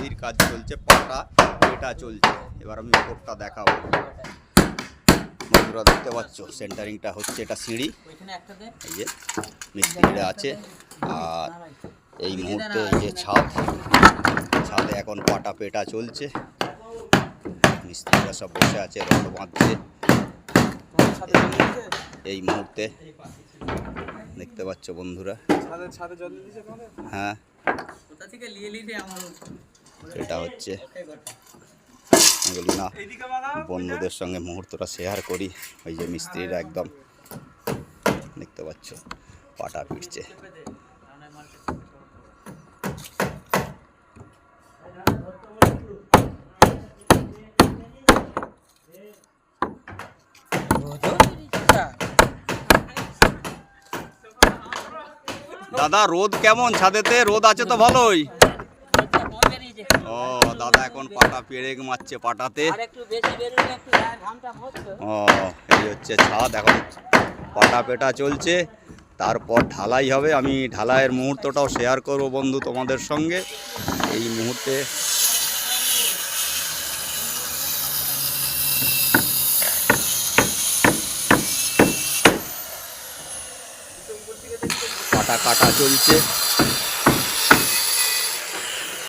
সিঁড়ির কাজ চলছে পাটা এটা চলছে। এবার আমি উপরটা দেখাবো। বন্ধুরা দেখতে পাচ্ছ সেন্টারিংটা হচ্ছে এটা সিঁড়ি। এই যে মিস্ত্রিরা আছে। আর এই মুহূর্তে যে ছাদ ছাদে এখন পাটা পেটা চলছে। মিস্ত্রিরা সব বসে আছে রড বাঁধছে। এই মুহূর্তে দেখতে পাচ্ছ বন্ধুরা। হ্যাঁ। এটা হচ্ছে না বন্ধুদের সঙ্গে মুহূর্তটা শেয়ার করি। ওই যে মিস্ত্রিরা একদম দেখতে পাচ্ছ, পাটা পিটছে। দাদা, রোদ কেমন? ছাদেতে রোদ আছে তো ভালোই। ও দাদা এখন পাটা পেরেক মারছে পাটাতে। ও এই হচ্ছে ছাদ এখন পাটা পেটা চলছে। তারপর ঢালাই হবে আমি ঢালাইয়ের মুহূর্তটাও শেয়ার করব বন্ধু তোমাদের সঙ্গে। এই মুহূর্তে পাটা কাটা চলছে।